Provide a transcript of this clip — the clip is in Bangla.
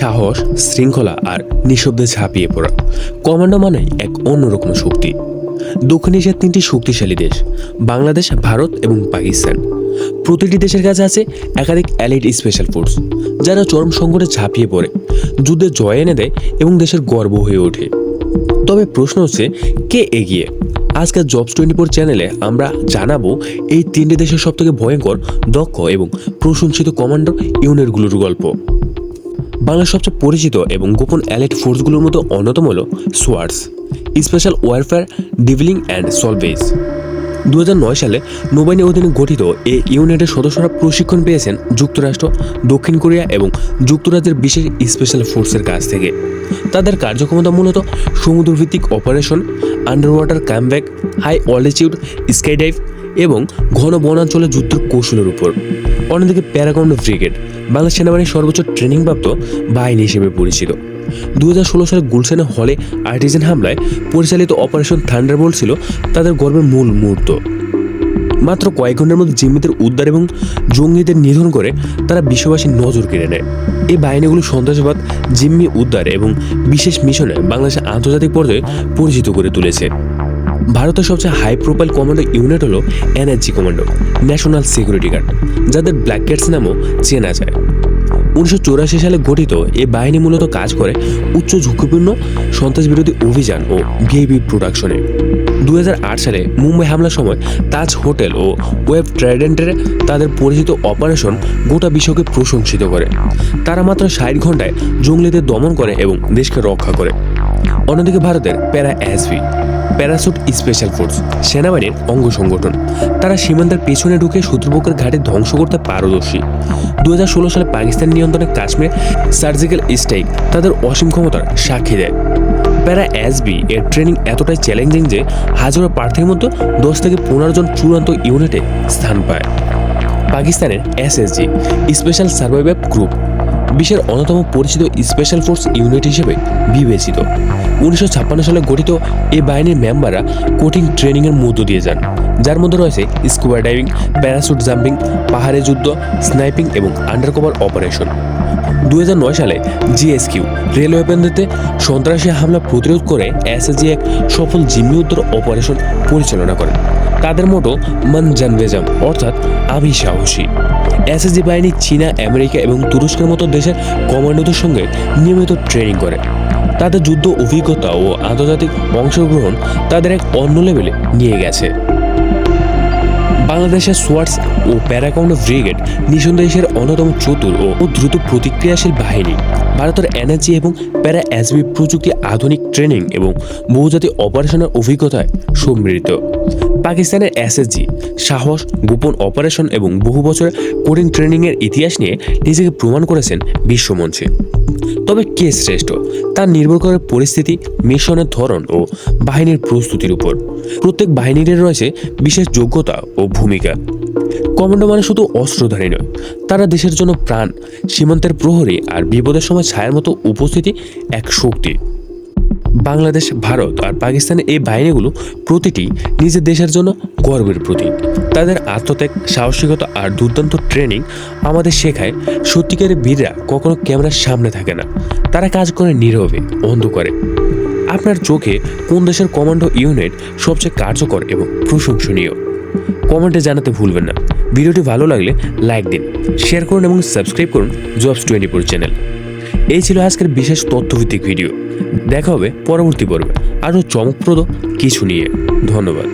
সাহস, শৃঙ্খলা আর নিঃশব্দে ঝাঁপিয়ে পড়া। কমান্ডো মানেই এক অন্যরকম শক্তি। দক্ষিণ এশিয়ার তিনটি শক্তিশালী দেশ, বাংলাদেশ, ভারত এবং পাকিস্তান। প্রতিটি দেশের কাছে আছে একাধিক অ্যালিড স্পেশাল ফোর্স, যারা চরম সংকটে ঝাঁপিয়ে পড়ে, যুদ্ধে জয় এনে দেয় এবং দেশের গর্ব হয়ে ওঠে। তবে প্রশ্ন হচ্ছে, কে এগিয়ে? আজকের জবস টোয়েন্টি ফোর চ্যানেলে আমরা জানাব, এই তিনটি দেশের সবথেকে ভয়ঙ্কর, দক্ষ এবং প্রশংসিত কমান্ডো ইউনিটগুলোর গল্প। বাংলার সবচেয়ে পরিচিত এবং গোপন অ্যালেট ফোর্সগুলোর মধ্যে অন্যতম হল সোয়ার্স, স্পেশাল ওয়ারফেয়ার, ডিভিলিং অ্যান্ড সলভেজ দু হাজার নয় সালে নৌবাহিনীর অধীনে গঠিত এই ইউনিটের সদস্যরা প্রশিক্ষণ পেয়েছেন যুক্তরাষ্ট্র, দক্ষিণ কোরিয়া এবং যুক্তরাজ্যের বিশেষ স্পেশাল ফোর্সের কাছ থেকে। তাদের কার্যক্ষমতা মূলত সমুদ্রভিত্তিক operation underwater combat high altitude skydive এবং ঘন বনাঞ্চলে যুদ্ধের কৌশলের উপর। অন্যদিকে প্যারাগন্ড ব্রিগেড বাংলা সেনাবাহিনীর সর্বোচ্চ ট্রেনিংপ্রাপ্ত বাহিনী হিসেবে পরিচিত। দু হাজার ষোলো সালে গুলশানে হলে আর্টিজেন হামলায় পরিচালিত অপারেশন থান্ডারবোল্ট ছিল তাদের গর্বের মূল মুহূর্ত। মাত্র কয়েক ঘণ্টার মধ্যে জিম্মিদের উদ্ধার এবং জঙ্গিদের নিধন করে তারা বিশ্ববাসীর নজর কেড়ে নেয়। এই বাহিনীগুলো সন্ত্রাসবাদ, জিম্মি উদ্ধার এবং বিশেষ মিশনে বাংলাদেশের আন্তর্জাতিক পর্যায়ে পরিচিত করে তুলেছে। ভারতের সবচেয়ে হাই প্রোফাইল কমান্ডো ইউনিট হলো NSG commando national security guard যাদের ব্ল্যাক ক্যাটস নামও চেনা যায়। উনিশশো সালে গঠিত এই বাহিনী মূলত কাজ করে উচ্চ ঝুঁকিপূর্ণ সন্ত্রাস বিরোধী অভিযান ও ভিআইপি প্রোডাকশনে দু হাজার আট সালে মুম্বাই হামলার সময় তাজ হোটেল ও ওয়েব ট্রাইডেন্টের তাদের পরিচিত অপারেশন গোটা বিশ্বকে প্রশংসিত করে। তারা মাত্র ষাট ঘন্টায় জঙ্গলিদের দমন করে এবং দেশকে রক্ষা করে। অন্যদিকে ভারতের প্যারা এসভি প্যারাসুট স্পেশাল ফোর্স, সেনাবাহিনীর অঙ্গ সংগঠন। তারা সীমান্তের পেছনে ঢুকে শত্রুপক্ষের ঘাটে ধ্বংস করতে পারদর্শী। দু হাজার ষোলো সালে পাকিস্তান নিয়ন্ত্রণে কাশ্মীর সার্জিক্যাল স্ট্রাইক তাদের অসীম ক্ষমতার সাক্ষী দেয়। প্যারা এসবি এর ট্রেনিং এতটাই চ্যালেঞ্জিং যে হাজারো প্রার্থীর মধ্যে দশ থেকে পনেরো জন চূড়ান্ত ইউনিটে স্থান পায়। পাকিস্তানের এসএসজি স্পেশাল সার্ভাইভার গ্রুপ বিশ্বের অন্যতম পরিচিত স্পেশাল ফোর্স ইউনিট হিসেবে বিবেচিত। উনিশশো ছাপ্পান্ন সালে গঠিত এ বাহিনীর মেম্বাররা কঠিন ট্রেনিংয়ের মধ্য দিয়ে যান, যার মধ্যে রয়েছে স্কুবা ডাইভিং, প্যারাসুট জাম্পিং, পাহাড়ে যুদ্ধ, স্নাইপিং এবং আন্ডারকভার অপারেশন। দু হাজার নয় সালে জিএসকিউ রেলওয়ে কেন্দ্রতে সন্ত্রাসী হামলা প্রতিরোধ করে এসএসজি এক সফল জিম্মি উদ্ধার অপারেশন পরিচালনা করেন। তাদের মোটো মান জানভেজাম অর্থাৎ আমি সাহসী এসএসজি বাহিনী চীনা, আমেরিকা এবং তুরস্কের মতো দেশের কমান্ডোদের সঙ্গে নিয়মিত ট্রেনিং করে। তাদের যুদ্ধ, অভিজ্ঞতা ও আন্তর্জাতিক অংশগ্রহণ তাদের এক অন্য লেভেলে নিয়ে গেছে। বাংলাদেশের সোয়ার্স ও প্যারাকাউন্ড ব্রিগেড নিঃসন্দেহের অন্যতম চতুর ও দ্রুত প্রতিক্রিয়াশীল বাহিনী। ভারতের এনার্জি এবং প্যারা এসবি প্রযুক্তি আধুনিক ট্রেনিং এবং বহুজাতিক অপারেশনের অভিজ্ঞতায় সমৃদ্ধ। পাকিস্তানের এসএসজি, সাহস, গোপন অপারেশন এবং বহু বছরের কঠিন ট্রেনিংয়ের ইতিহাস নিয়ে নিজেকে প্রমাণ করেছেন বিশ্বমঞ্চে। তবে কে শ্রেষ্ঠ? তা নির্ভর করে পরিস্থিতি, মিশনের ধরন ও বাহিনীর প্রস্তুতির উপর। প্রত্যেক বাহিনীর রয়েছে বিশেষ যোগ্যতা ও ভূমিকা। কমান্ডো মানে শুধু অস্ত্রধারী নয়, তারা দেশের জন্য প্রাণ, সীমান্তের প্রহরী আর বিপদের সময় ছায়ার মতো উপস্থিতি এক শক্তি। বাংলাদেশ, ভারত আর পাকিস্তানের এই বাহিনীগুলো প্রতিটি নিজের দেশের জন্য গর্বের প্রতীক। তাদের আত্মত্যাগ, সাহসিকতা আর দুর্দান্ত ট্রেনিং আমাদের শেখায় সত্যিকারের বীররা কখনো ক্যামেরার সামনে থাকে না। তারা কাজ করে নীরবে, অন্ধকারে। আপনার চোখে কোন দেশের কমান্ডো ইউনিট সবচেয়ে কার্যকর এবং প্রশংসনীয়? কমেন্টে জানাতে ভুলবেন না। ভিডিওটি ভালো লাগলে লাইক দিন, শেয়ার করুন এবং সাবস্ক্রাইব করুন জবস টোয়েন্টি ফোর চ্যানেল। এই ছিল আজকের বিশেষ তথ্যভিত্তিক ভিডিও। দেখা হবে পরবর্তী পর্বে। আরও চমকপ্রদ কিছু নিয়ে। ধন্যবাদ।